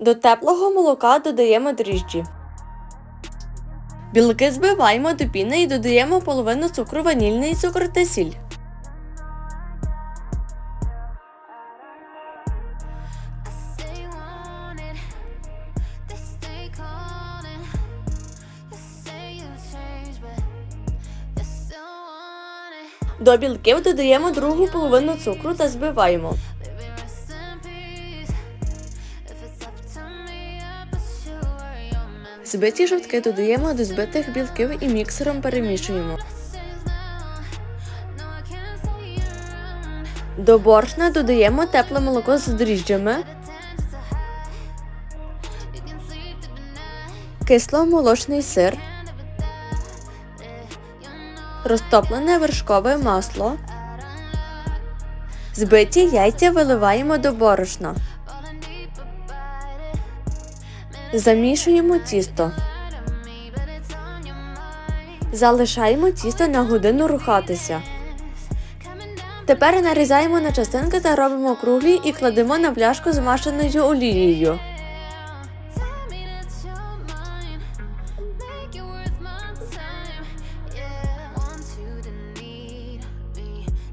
До теплого молока додаємо дріжджі. Білки збиваємо до піни і додаємо половину цукру, ванільний цукор та сіль. До білків додаємо другу половину цукру та збиваємо. Збиті жовтки додаємо до збитих білків і міксером перемішуємо. До борошна додаємо тепле молоко з дріжджами, кисло-молочний сир, розтоплене вершкове масло. Збиті яйця виливаємо до борошна. Замішуємо тісто. Залишаємо тісто на годину рухатися. Тепер нарізаємо на частинки та робимо круглі і кладемо на пляшку олією. Me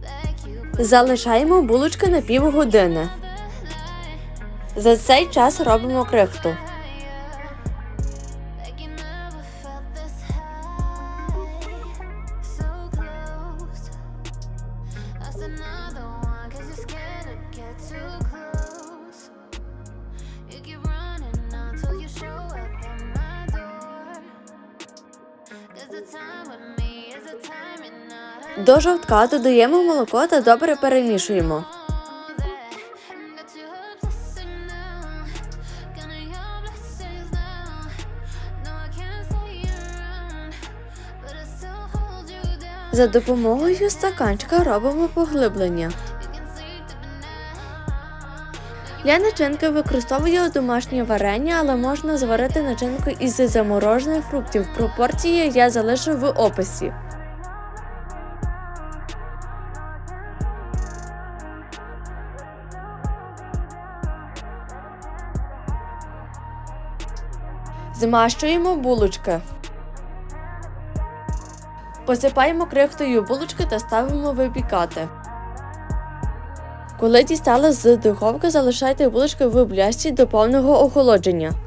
like you Залишаємо булочки на півгодини. За цей час робимо крихту. That's another one, cause you're scared to get too close. You keep running until you show up at my door. Cause the time with me is a time you're not До жовтка додаємо молоко та добре перемішуємо. За допомогою стаканчика робимо поглиблення. Для начинки використовую домашнє варення, але можна зварити начинку із заморожених фруктів. Пропорції я залишу в описі. Змащуємо булочки. Посипаємо крихтою булочки та ставимо випікати. Коли дістали з духовки, залишайте булочки в блясті до повного охолодження.